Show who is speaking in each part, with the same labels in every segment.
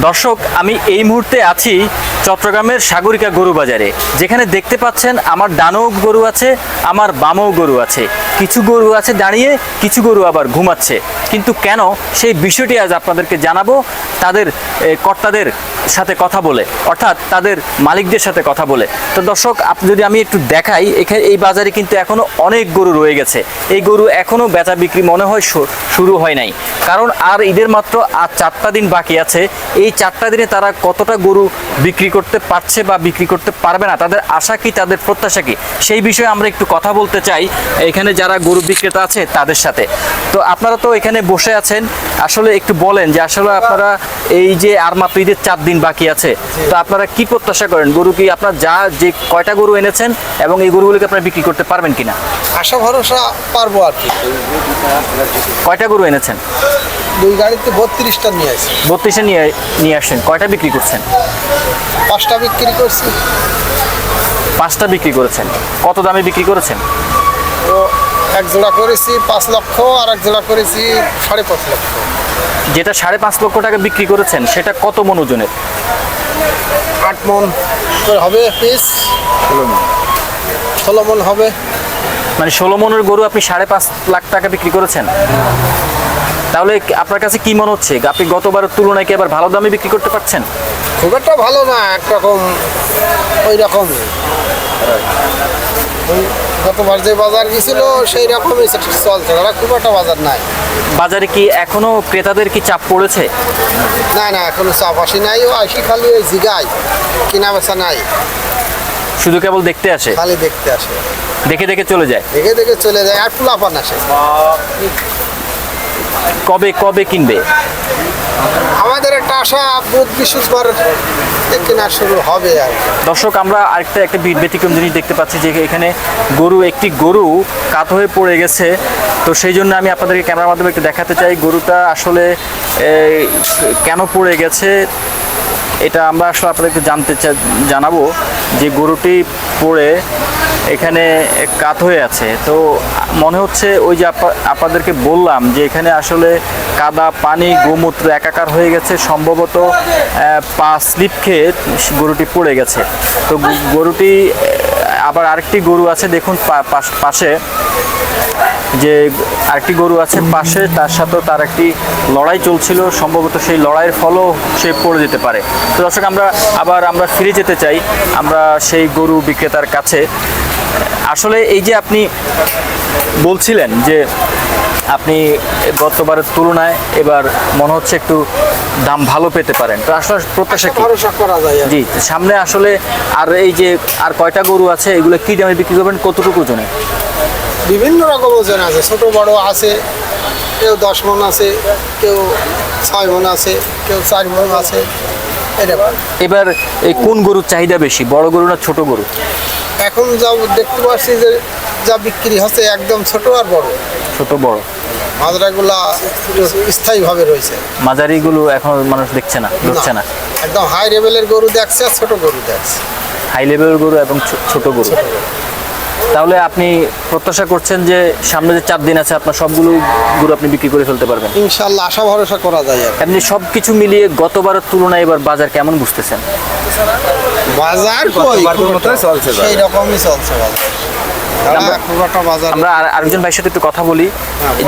Speaker 1: দর্শক আমি এই মুহূর্তে আছি চট্টগ্রামের সাগরিকা গরু বাজারে। যেখানে দেখতে পাচ্ছেন আমার ডানও গরু আছে, আমার বামও গরু আছে। কিছু গরু আছে দাঁড়িয়ে, কিছু গরু আবার ঘুমাচ্ছে। কিন্তু কেন সেই বিষয়টি আজ আপনাদেরকে জানাব, তাদের কর্তাদের সাথে কথা বলে, অর্থাৎ তাদের মালিকদের সাথে কথা বলে। তো দর্শক, আপনি যদি আমি একটু দেখাই, এখানে এই বাজারে কিন্তু এখনও অনেক গরু রয়ে গেছে। এই গরু এখনও বেচা বিক্রি মনে হয় শুরু হয় নাই। কারণ আর ঈদের মাত্র আর চারটা দিন বাকি আছে। এই চারটা দিনে তারা কতটা গরু বিক্রি করতে পারছে বা বিক্রি করতে পারবে না তাদের আশা কি তাদের প্রত্যাশা কি? সেই বিষয়ে আমরা একটু কথা বলতে চাই এখানে যারা গরু বিক্রেতা আছে তাদের সাথে। তো আপনারা তো এখানে বসে আছেন আসলে একটু বলেন যে আসলে আপনারা এই যে আর মাত্র ঈদের চার দিন বাকি আছে তো আপনারা কি প্রত্যাশা করেন? গরু কি আপনার যা যে কয়টা গরু এনেছেন এবং এই গরুগুলোকে আপনারা বিক্রি করতে পারবেন কিনা?
Speaker 2: আশা ভরসা পারব আর কি।
Speaker 1: কয়টা গরু এনেছেন?
Speaker 2: দুই গাড়িতে বত্রিশটা নিয়ে আসি।
Speaker 1: বত্রিশে নিয়ে নিয়ে আসছেন কয়টা বিক্রি করছেন?
Speaker 2: পাঁচটা বিক্রি করছি।
Speaker 1: পাঁচটা বিক্রি করেছেন। কত দামে বিক্রি করেছেন?
Speaker 2: ও এক জোড়া করেছি পাঁচ লক্ষ আর এক জোড়া করেছি সাড়ে পাঁচ লক্ষ।
Speaker 1: যেটা সাড়ে পাঁচ লক্ষ টাকা বিক্রি করেছেন সেটা কত মন ওজনের?
Speaker 2: আট মন করে হবে পিস। ষোলো মন হবে।
Speaker 1: মানে ষোলো মনের গরু আপনি সাড়ে পাঁচ লাখ টাকা বিক্রি করেছেন? তাহলে আপনার কাছে কি মনে হচ্ছে? আপনি গতবারের তুলনায় কি আবার ভালো দামে বিক্রি করতে পারছেন?
Speaker 2: খুব একটা ভালো না একরকম ওই রকম গতবার যে বাজার গেছিল সেই রকমই চলছে। ওরা খুব একটা বাজার নাই।
Speaker 1: বাজারে কি এখনও ক্রেতাদের কি চাপ পড়েছে?
Speaker 2: না না এখনও চাপ আসি নাই। ও আসি খালি ওই জিগাই কিনা বেচা নাই।
Speaker 1: শুধু কেবল দেখতে আসে?
Speaker 2: খালি দেখতে আসে।
Speaker 1: দেখে দেখে চলে যায়?
Speaker 2: দেখে দেখে চলে যায় আর ফুলাপান আসে।
Speaker 1: কবে কবে কিনবে?
Speaker 2: আমাদের একটা আশা বুধ বৃহস্পতিবার কেনা শুরু হবে আর
Speaker 1: দর্শক আমরা আরেকটা একটা ব্যতিক্রম জিনিস দেখতে পাচ্ছি যে এখানে গরু একটি গরু কাত হয়ে পড়ে গেছে। তো সেই জন্য আমি আপনাদেরকে ক্যামেরার মাধ্যমে একটু দেখাতে চাই গরুটা আসলে কেন পড়ে গেছে? এটা আমরা আসলে আপনাদেরকে জানতে জানাব যে গরুটি পড়ে এখানে কাত হয়ে আছে। তো মনে হচ্ছে ওই যে আপা- আপনাদেরকে বললাম যে এখানে আসলে কাদা, পানি, গোমূত্র একাকার হয়ে গেছে। সম্ভবত পা স্লিপ খেয়ে গরুটি পড়ে গেছে। তো গরুটি, আবার আরেকটি গরু আছে, দেখুন পাশে। যে আরেকটি গরু আছে পাশে, তার সাথেও তার একটি লড়াই চলছিল। সম্ভবত সেই লড়াইয়ের ফলও সে পড়ে যেতে পারে। তো দর্শক, আমরা আবার আমরা ফিরে যেতে চাই। আমরা সেই গরু বিক্রেতার কাছে। আসলে এই যে আপনি বলছিলেন যে আপনি গতবারের তুলনায় এবার মনে হচ্ছে একটু দাম ভালো পেতে পারেন। তো আসলে প্রত্যাশা কি। জি সামনে আসলে আর এই যে আর কয়টা গরু আছে এগুলো কি দামে বিক্রি করবেন? কতটুকু ওজনে?
Speaker 2: বিভিন্ন রকম ওজন আছে। ছোট বড় আছে কেউ দশ মন আছে কেউ ছয় মন আছে কেউ চার মন আছে
Speaker 1: এবার এই কোন গরুর চাহিদা বেশি বড় গরু না ছোট গরু?
Speaker 2: এখন যা দেখতে পাচ্ছি যে যা বিক্রি হচ্ছে একদম ছোট আর বড়।
Speaker 1: ছোট বড়।
Speaker 2: মাজরাগুলা স্থায়ীভাবে রয়েছে।
Speaker 1: মাঝারিগুলো এখন মানুষ দেখছে না ধরছে না
Speaker 2: একদম হাই লেভেলের গরু দেখছে আর ছোট গরু দেখছে।
Speaker 1: হাই লেভেলের গরু এবং ছোট গরু। তাহলে আপনি প্রত্যাশা করছেন যে সামনে যে চার দিন আছে আপনার সবগুলো গরু আপনি বিক্রি করে ফেলতে পারবেন?
Speaker 2: ইনশাল্লাহ আশা ভরসা করা যায় কি।
Speaker 1: সব কিছু মিলিয়ে গতবারের তুলনায় এবার বাজার কেমন বুঝতেছেন?
Speaker 2: বাজার কই? সেই রকমই চলছে বাজার।
Speaker 1: আমরা আর আরেকজন ভাইয়ের সাথে একটু কথা বলি।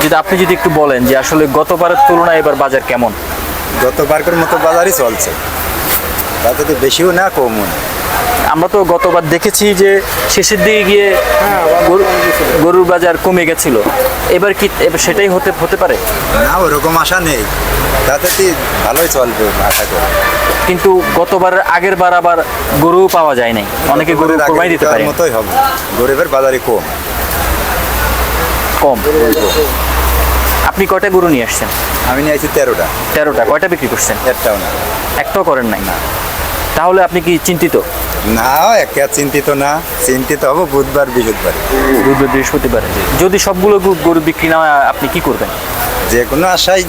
Speaker 1: যদি আপনি যদি একটু বলেন যে আসলে গতবারের তুলনায় এবার বাজার কেমন?
Speaker 3: গতবারের মতো বাজারই চলছে। তাতে তো বেশিও না কমও না
Speaker 1: আমরা তো গতবার দেখেছি যে শেষের দিকে গিয়ে গরু- গরুর বাজার কমে গেছিল। এবার কি সেটাই হতে হতে পারে?
Speaker 3: না ওরকম আশা নেই। তাতে তো ভালোই চলবে আশা করি।
Speaker 1: কিন্তু গতবার আগের বার আবার গরু পাওয়া যায় নাই। অনেকে গরু কোরবানি দিতে পারে।
Speaker 3: মতোই হবে। গরিবের বাজারে কম।
Speaker 1: কম। আপনি কয়টা গরু নিয়ে আসছেন?
Speaker 3: আমি নিয়ে আছি তেরোটা।
Speaker 1: তেরোটা। কয়টা বিক্রি করছেন?
Speaker 3: একটাও না।
Speaker 1: একটাও করেন নাই? তাহলে আপনি কি চিন্তিত?
Speaker 3: না একে চিন্তিত না। চিন্তিত হব বুধবার বৃহস্পতিবার।
Speaker 1: বুধবার বৃহস্পতিবার যদি সবগুলো গরু- গরু বিক্রি না হয় আপনি কি করবেন?
Speaker 3: যে কোনো আশায়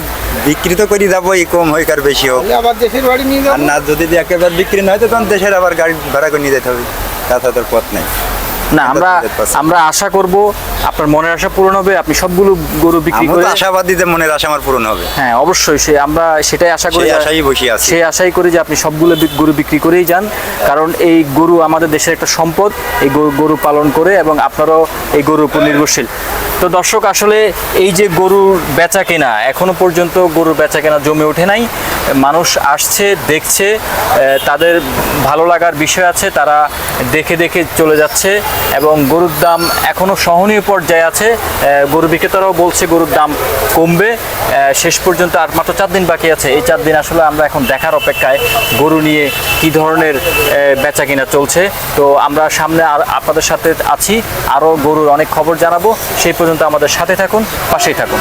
Speaker 3: বিক্রি তো করে যাব এই কম হোক কার বেশি হোক।
Speaker 2: আবার দেশের বাড়ি নিয়ে
Speaker 3: আর
Speaker 2: যাব
Speaker 3: না যদি একেবারে বিক্রি না হয় তো তখন দেশের আবার গাড়ি ভাড়া করে নিয়ে যেতে হবে। তাছাড়া তোর পথ নেই।
Speaker 1: না আমরা আমরা আশা করব আপনার মনের আশা পূরণ হবে আপনি সবগুলো গরু বিক্রি করে
Speaker 3: আশাবাদী যে মনের আশা আমার পূরণ হবে।
Speaker 1: হ্যাঁ অবশ্যই সে আমরা সেটাই আশা করি
Speaker 3: আশাই বসে আছি।
Speaker 1: সেই আশাই করি যে আপনি সবগুলো গরু বিক্রি করেই যান কারণ এই গরু আমাদের দেশের একটা সম্পদ এই গরু গরু পালন করে এবং আপনারাও এই গরুর উপর নির্ভরশীল। তো দর্শক আসলে এই যে গরুর বেচা কেনা এখনও পর্যন্ত গরুর বেচা কেনা জমে ওঠে নাই। মানুষ আসছে দেখছে তাদের ভালো লাগার বিষয় আছে তারা দেখে দেখে চলে যাচ্ছে। এবং গরুর দাম এখনও সহনীয় পর্যায়ে আছে। গরু বিক্রেতারাও বলছে গরুর দাম কমবে। শেষ পর্যন্ত আর মাত্র চার দিন বাকি আছে। এই চার দিন আসলে আমরা এখন দেখার অপেক্ষায় গরু নিয়ে কি ধরনের বেচা কিনা চলছে। তো আমরা সামনে আর আপনাদের সাথে আছি। আরও গরুর অনেক খবর জানাব। সেই পর্যন্ত আমাদের সাথে থাকুন, পাশেই থাকুন।